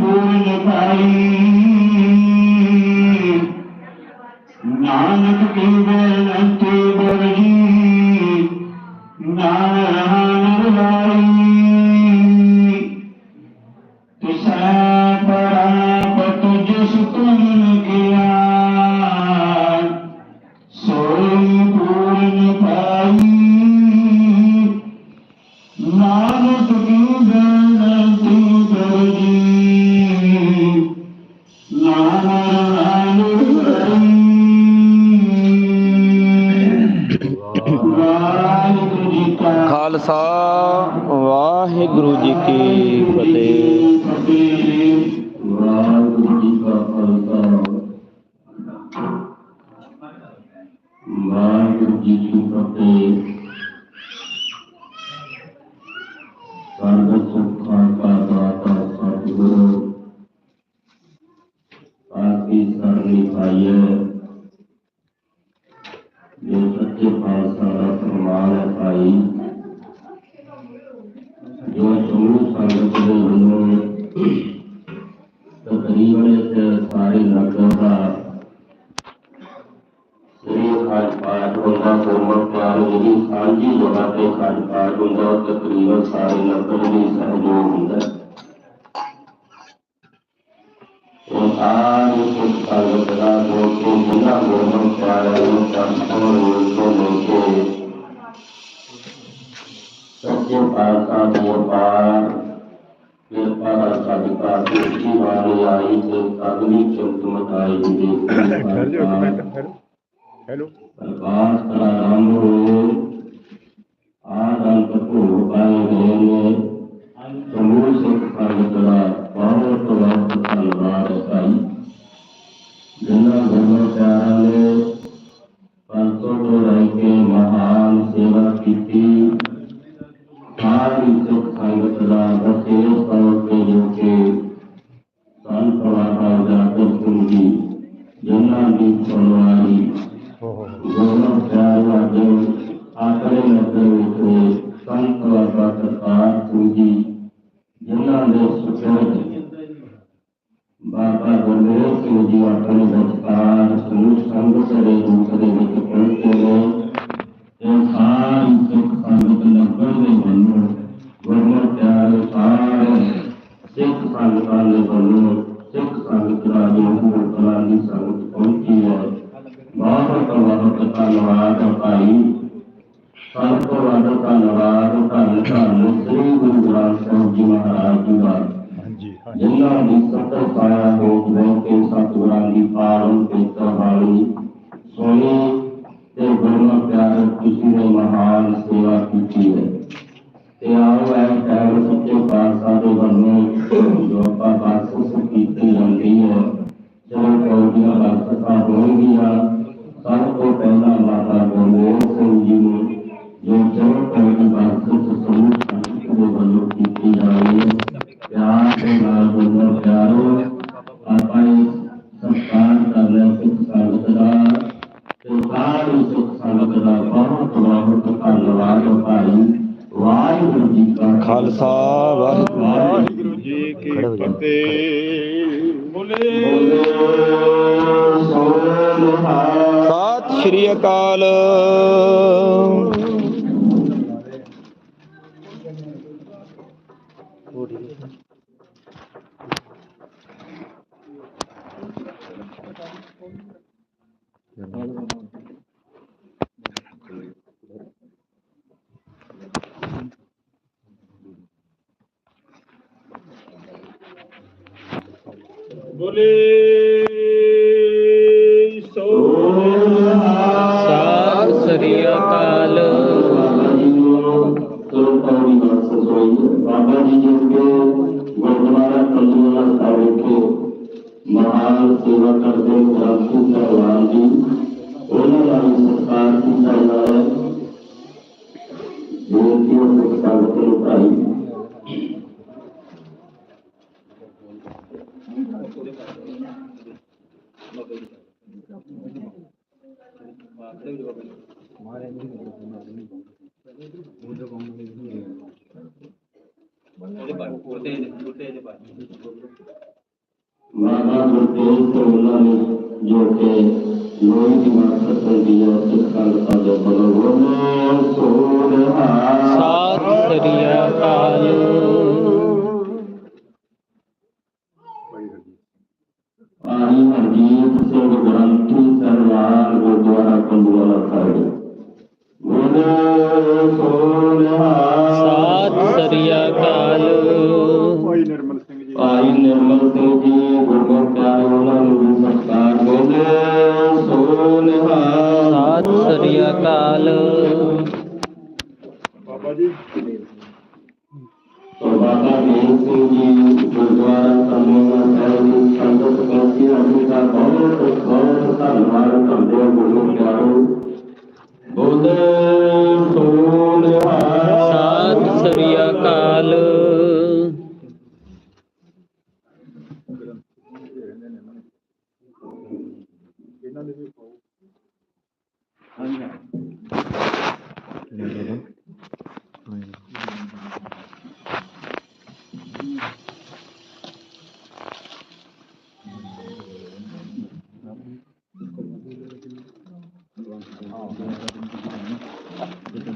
ਕੋਈ ਭਾਈ ਨਾਨਕ ਕਹਿੰਦੇ तकरीबन एक सारे लड़कों का शरीर खान पान होगा कोमल प्यार यदि साझी जगह पे खान पान होगा और तकरीबन सारे लड़कों भी सहयोग होगा आज इस परवतना को बिना कोमल प्यार को लेके सच्चे पार का व्यापार ਹੈਲੋ ਪ੍ਰਕਾਸ਼ ਦਾ ਨਾਮ ਰੋ ਆਦਾਂ ਕੋ ਪਾਏ ਗਏ ਨੇ। ਸਮੂਹ ਸੰਖਾਲ ਦਾ ਬਹੁਤ ਬਹੁਤ ਧੰਨਵਾਦ ਭਾਈ ਜਿੰਨਾ ਗੁਰੂ ਪਿਆਰ ਜੀ ਆਪਣੇ ਵਿਚਾਰ ਸੁਣ ਸੰਗ ਸਰੇ ਦੂਸਰੇ ਵਿੱਚ ਪਹੁੰਚੇ ਨੇ ਇਹ ਸਾਰੀ ਸਿੱਖ ਸੰਗਤ ਲੱਗਣ ਦੇ ਵੱਲੋਂ ਗੁਰਮਤਿ ਪਿਆਰ ਸਾਰੇ ਸਿੱਖ ਸੰਗਤਾਂ ਦੇ ਵੱਲੋਂ ਸਿੱਖ ਸੰਗਤ ਰਾਜੇ ਹੋਰ ਤਰ੍ਹਾਂ ਦੀ ਸੰਗਤ ਪਹੁੰਚੀ ਹੈ ਬਹੁਤ ਬਹੁਤ ਧੰਨਵਾਦ ਭਾਈ ਸਭ ਤੋਂ ਵੱਧ ਧੰਨਵਾਦ ਧੰਨ ਧੰਨ ਸ੍ਰੀ ਗੁਰੂ ਗ੍ਰੰਥ ਸਾਹਿਬ ਜੀ ਮਹਾਰਾਜ ਜੀ ਦਾ ਜਿਨ੍ਹਾਂ ਸ਼੍ਰੀ ਅਕਾਲ। ਬੋਲੇ। ਬੇਨਤੀ ਹੈ ਸਿੱਖ ਸੰਗਤ ਨੂੰ ਭਾਈ ਮਾਤਾ ਗੁਰਤੇਜ ਤੋਂ ਉਹਨਾਂ ਨੇ ਜੋ ਕਿ ਲੋਹੀ ਦੀ ਮਾਤਰ ਸੰਦੀ ਹੈ ਸਿੱਖ ਸੰਗਤਾਂ ਦੇ ਬਦਲ ਬੋਲੇ ਸੋਹਣਾ ਸਤਿ ਸ਼੍ਰੀ ਅਕਾਲ ਪਾਣੀ ਹਰਜੀਤ ਸਿੰਘ ਗ੍ਰੰਥੀ ਸਰਵਾਨ ਗੁਰਦੁਆਰਾ ਕੰਦੂਆਲਾ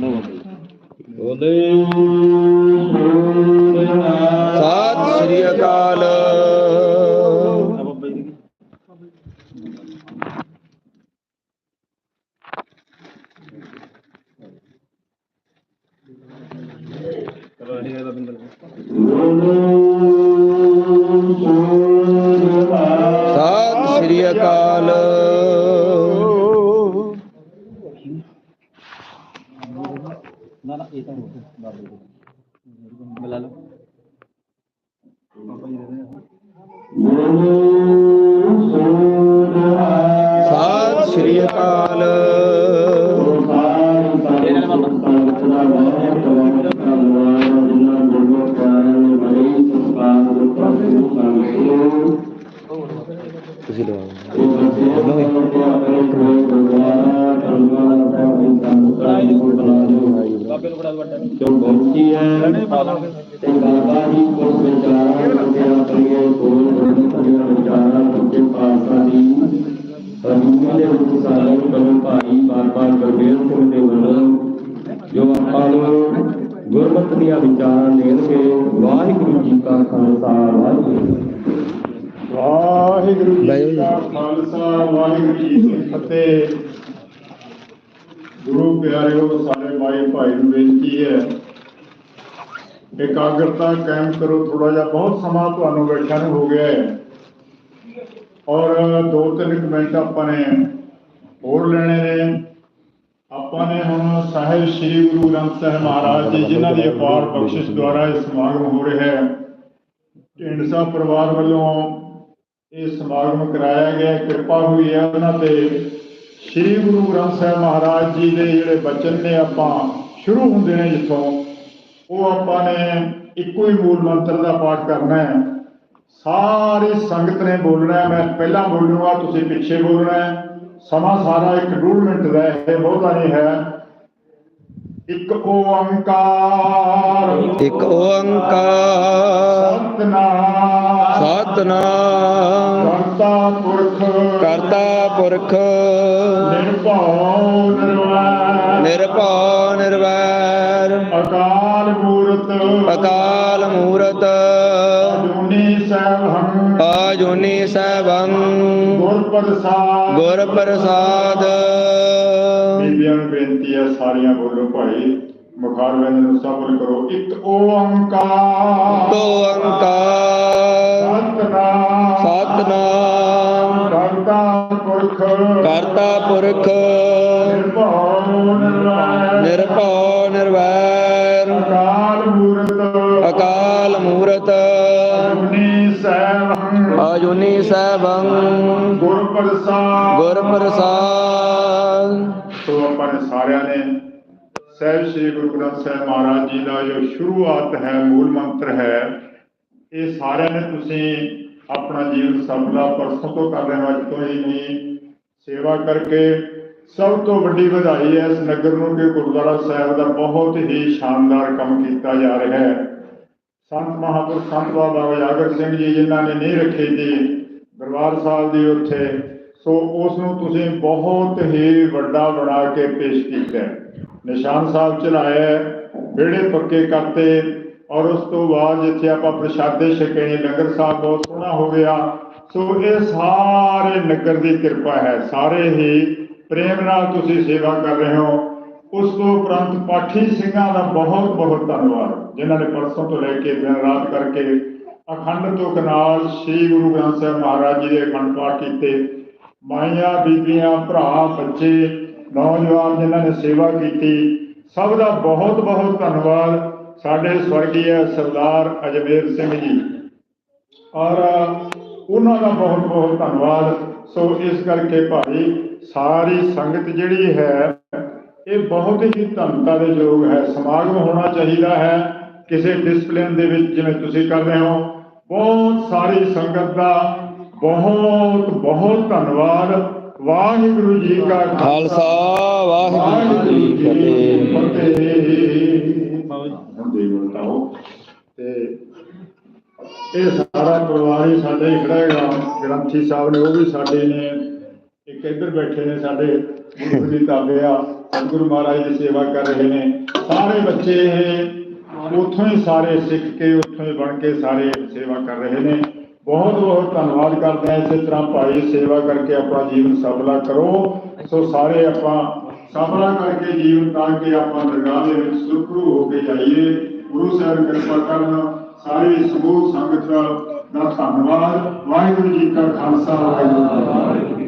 ਬੋਲੇ ਸੋਹਣਾ ਤੁਸੀਂ ਲਵਾਓ ਜੋ ਪਹੁੰਚੀ ਹੈ ਤੇ ਬਾਬਾ ਜੀ ਕੋ ਵਿਚਾਰਾਂ ਤੇ ਆਪਣੀਆਂ ਕੋਲ ਬੜੀਆਂ ਵਿਚਾਰਾਂ ਸੱਚੇ ਪਾਤਸ਼ਾਹ ਦੀ ਰੂਹਾਂ ਦੇ ਵਿੱਚ ਸਾਰੇ ਕੋਲ ਭਾਈ ਬਾਬਾ ਗੁਰਦੇਵ ਸਿੰਘ ਦੇ ਵੱਲੋਂ ਜੋ ਆਪਾਂ ਨੂੰ ਗੁਰਮਤਿ ਦੀਆਂ ਵਿਚਾਰਾਂ ਦੇਣਗੇ, ਵਾਹਿਗੁਰੂ ਜੀ ਕਾ ਖਾਲਸਾ, ਵਾਹਿਗੁਰੂ ਵਾਹਿਗੁਰੂ ਜੀ ਖਾਲਸਾ ਵਾਹਿਗੁਰੂ ਜੀ ਕੀ ਫਤਿਹ। ਗੁਰੂ ਪਿਆਰਿਓ ਸਾਰੇ ਭਾਈ ਭਾਈ ਨੂੰ ਬੇਨਤੀ ਹੈ ਇਕਾਗਰਤਾ ਕਾਇਮ ਕਰੋ। ਥੋੜਾ ਜਿਹਾ ਬਹੁਤ ਸਮਾਂ ਤੁਹਾਨੂੰ ਬੈਠਿਆਂ ਨੂੰ ਹੋ ਗਿਆ ਹੈ। ਔਰ ਦੋ ਤਿੰਨ ਮਿੰਟ ਆਪਾਂ ਨੇ ਹੋਰ ਲੈਣੇ ਨੇ। ਆਪਾਂ ਨੇ ਹੁਣ ਸਾਹਿਬ ਸ੍ਰੀ ਗੁਰੂ ਗ੍ਰੰਥ ਸਾਹਿਬ ਮਹਾਰਾਜ ਜੀ ਜਿਨ੍ਹਾਂ ਦੀ ਅਪਾਰ ਬਖਸ਼ਿਸ਼ ਦੁਆਰਾ ਇਹ ਸਮਾਗਮ ਹੋ ਰਿਹਾ ਹੈ। ਢਿੰਡਸਾ ਪਰਿਵਾਰ ਵੱਲੋਂ ਇਹ ਸਮਾਗਮ ਕਰਾਇਆ ਗਿਆ ਕਿਰਪਾ ਹੋਈ ਹੈ ਉਹਨਾਂ ਤੇ। ਸ੍ਰੀ ਗੁਰੂ ਗ੍ਰੰਥ ਸਾਹਿਬ ਮਹਾਰਾਜ ਜੀ ਦੇ ਜਿਹੜੇ ਬਚਨ ਨੇ ਆਪਾਂ ਸ਼ੁਰੂ ਹੁੰਦੇ ਨੇ ਜਿੱਥੋਂ ਉਹ ਆਪਾਂ ਨੇ ਇੱਕੋ ਹੀ ਮੂਲ ਮੰਤਰ ਦਾ ਪਾਠ ਕਰਨਾ ਹੈ। ਸਾਰੀ ਸੰਗਤ ਨੇ ਬੋਲਣਾ ਮੈਂ ਪਹਿਲਾਂ ਬੋਲੂਗਾ ਤੁਸੀਂ ਪਿੱਛੇ ਬੋਲਣਾ ਸਮਾਂ ਸਾਰਾ ਇੱਕ ਡੂਢ ਮਿੰਟ ਦਾ ਹੈ ਬਹੁਤਾ ਨਹੀਂ ਹੈ। ਇੱਕ ਓੰਕਾਰ। ਇੱਕ ਓੰਕਾਰ। ਸਤਨਾਮ। ਸਤਨਾਮ ਕਰਤਾ ਪੁਰਖ। ਕਰਤਾ ਪੁਰਖ। ਨਿਰਭਉ ਨਿਰਵੈਰ। ਨਿਰਭਉ ਨਿਰਵੈਰ। ਅਕਾਲ ਮੂਰਤ। ਅਕਾਲ ਮੂਰਤ। ਅਜੂਨੀ ਸੈਭੰ। ਆਜੂਨੀ ਸੈਭੰ। ਗੁਰ ਪ੍ਰਸਾਦ। ਗੁਰ ਪ੍ਰਸਾਦ। ਬੀਬੀਆਂ ਬੇਨਤੀ ਹੈ ਸਾਰੀਆਂ ਬੋਲੋ ਭਾਈ। ਮੁਖਾਰ ਵੇਲੇ ਨੂੰ ਸਫਲ ਕਰੋ। ਇੱਕ ਓੰਕਾਰ। ਤੋ ਅੰਕਾਰ ਸਤਨਾਮ। ਸਤਨਾਮ ਕਰਤਾ ਪੁਰਖ। ਕਰਤਾ ਪੁਰਖ। ਨਿਰਭਉ ਨਿਰਵੈਰ। ਨਿਰਭਉ ਨਿਰਵੈਰ ਅਕਾਲ ਮੂਰਤ। ਅਕਾਲ ਮੂਰਤ। ਅਜੂਨੀ ਸੈਭੰ। ਗੁਰ ਪ੍ਰਸਾਦ ਗੁਰ ਪ੍ਰਸਾਦ ਸੋ ਆਪਾਂ ਸਾਰਿਆਂ ਨੇ ਸਹਿਬ ਸ੍ਰੀ ਗੁਰੂ ਗ੍ਰੰਥ ਸਾਹਿਬ ਮਹਾਰਾਜ ਜੀ ਦਾ ਜੋ ਸ਼ੁਰੂਆਤ ਹੈ, ਮੂਲ ਮੰਤਰ ਹੈ, ਇਹ ਸਾਰਿਆਂ ਨੇ ਤੁਸੀਂ ਆਪਣਾ ਜੀਵਨ ਸਫਲਾ ਪਰਸੋਂ ਤੋਂ ਕਰ ਰਹੇ ਹੋ ਅੱਜ ਤੋਂ ਹੀ ਨਹੀਂ ਸੇਵਾ ਕਰਕੇ ਸਭ ਤੋਂ ਵੱਡੀ ਵਧਾਈ ਹੈ, ਇਸ ਨਗਰ ਨੂੰ ਕਿ ਗੁਰਦੁਆਰਾ ਸਾਹਿਬ ਦਾ ਬਹੁਤ ਹੀ ਸ਼ਾਨਦਾਰ ਕੰਮ ਕੀਤਾ ਜਾ ਰਿਹਾ ਹੈ। ਸੰਤ ਮਹਾਂਪੁਰਖ ਸੰਤ ਬਾਬਾ ਉਜਾਗਰ ਸਿੰਘ ਜੀ, ਜਿਨ੍ਹਾਂ ਨੇ ਨਹੀਂ ਰੱਖੀ ਸੀ ਦਰਬਾਰ ਸਾਹਿਬ ਦੀ ਉੱਥੇ, ਸੋ ਉਸ ਨੂੰ ਤੁਸੀਂ ਬਹੁਤ ਹੀ ਵੱਡਾ ਬਣਾ ਕੇ ਪੇਸ਼ ਕੀਤਾ ਨਿਸ਼ਾਨ ਸਾਹਿਬ ਚਲਾਇਆ ਵਿਹੜੇ ਪੱਕੇ ਕਰਤੇ ਔਰ ਉਸ ਤੋਂ ਬਾਅਦ ਜਿੱਥੇ ਆਪਾਂ ਪ੍ਰਸ਼ਾਦੇ ਛਕੇ ਨੇ ਲੰਗਰ ਸਾਹਿਬ ਬਹੁਤ ਸੋਹਣਾ ਹੋ ਗਿਆ। ਸੋ ਇਹ ਸਾਰੇ ਨਗਰ ਦੀ ਕਿਰਪਾ ਹੈ, ਸਾਰੇ ਹੀ ਪ੍ਰੇਮ ਨਾਲ ਤੁਸੀਂ ਸੇਵਾ ਕਰ ਰਹੇ ਹੋ। ਉਸ ਤੋਂ ਉਪਰੰਤ ਪਾਠੀ ਸਿੰਘਾਂ ਦਾ ਬਹੁਤ ਬਹੁਤ ਧੰਨਵਾਦ, ਜਿਨ੍ਹਾਂ ਨੇ ਪਰਸੋਂ ਤੋਂ ਲੈ ਕੇ ਦਿਨ ਰਾਤ ਕਰਕੇ ਅਖੰਡ ਤੋਂ ਕਨਾਲ ਸ੍ਰੀ ਗੁਰੂ ਗ੍ਰੰਥ ਸਾਹਿਬ ਮਹਾਰਾਜ ਜੀ ਦੇ ਅਖੰਡ ਪਾਠ ਕੀਤੇ। ਮਾਈਆਂ, ਬੀਬੀਆਂ, ਭਰਾ, ਬੱਚੇ ਨੌਜਵਾਨ ਜਿਨ੍ਹਾਂ ਨੇ ਸੇਵਾ ਕੀਤੀ, ਸਭ ਦਾ ਬਹੁਤ ਬਹੁਤ ਧੰਨਵਾਦ ਸਾਡੇ ਸਵਰਗੀ ਸਰਦਾਰ ਅਜਮੇਰ ਸਿੰਘ ਜੀ। ਔਰ ਉਹਨਾਂ ਦਾ ਬਹੁਤ ਬਹੁਤ ਧੰਨਵਾਦ। ਸੋ ਇਸ ਕਰਕੇ ਭਾਈ ਸਾਰੀ ਸੰਗਤ ਜਿਹੜੀ ਹੈ, ਇਹ ਬਹੁਤ ਹੀ ਧੰਨਤਾ ਦੇ ਯੋਗ ਹੈ। ਸਮਾਗਮ ਹੋਣਾ ਚਾਹੀਦਾ ਹੈ। ਕਿਸੇ ਡਿਸਪਲਿਨ ਦੇ ਵਿੱਚ ਜਿਵੇਂ ਤੁਸੀਂ ਕਰ ਰਹੇ ਹੋ, ਬਹੁਤ ਸਾਰੀ ਸੰਗਤ ਦਾ ਬਹੁਤ ਬਹੁਤ ਧੰਨਵਾਦ। ਵਾਹਿਗੁਰੂ ਜੀ ਕਾ ਖਾਲਸਾ, ਵਾਹਿਗੁਰੂ ਜੀ ਕੀ ਫਤਿਹ। ਤੇ ਇਹ ਸਾਰਾ ਪਰਿਵਾਰ ਹੀ ਸਾਡਾ ਖੜਾ ਹੈਗਾ, ਗ੍ਰੰਥੀ ਸਾਹਿਬ ਨੇ, ਉਹ ਵੀ ਸਾਡੇ ਨੇ। ਇੱਕ ਇੱਧਰ ਬੈਠੇ ਨੇ ਸਾਡੇ, ਗੁਰੂ ਦੀ ਤਾਬੇ ਆ ਗੁਰੂ ਮਹਾਰਾਜ ਦੀ ਸੇਵਾ ਕਰ ਰਹੇ ਨੇ। ਸਾਰੇ ਬੱਚੇ ਇਹ ਉੱਥੋਂ ਹੀ ਸਾਰੇ ਸਿੱਖ ਕੇ, ਉੱਥੋਂ ਹੀ ਬਣ ਕੇ ਸਾਰੇ ਸੇਵਾ ਕਰ ਰਹੇ ਨੇ। ਬਹੁਤ ਬਹੁਤ ਧੰਨਵਾਦ ਕਰਦੇ ਹਾਂ ਇਸੇ ਤਰ੍ਹਾਂ ਭਾਈ ਸੇਵਾ ਕਰਕੇ ਆਪਣਾ ਜੀਵਨ ਸਫਲਾ ਕਰੋ। ਸੋ ਸਾਰੇ ਆਪਾਂ ਸਫਲਾ ਕਰਕੇ ਜੀਵਨ ਤਾਂ ਕਿ ਆਪਾਂ ਦਰਗਾਹ ਦੇ ਵਿੱਚ ਸੁਖਰੂ ਹੋ ਕੇ ਜਾਈਏ। ਗੁਰੂ ਸਾਹਿਬ ਕਿਰਪਾ ਕਰਨ ਸਾਰੇ ਸਮੂਹ ਸੰਗਤ ਦਾ ਧੰਨਵਾਦ। ਵਾਹਿਗੁਰੂ ਜੀ ਕਾ ਖਾਲਸਾ, ਵਾਹਿਗੁਰੂ ਜੀ ਕੀ ਫਤਿਹ।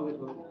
我给说。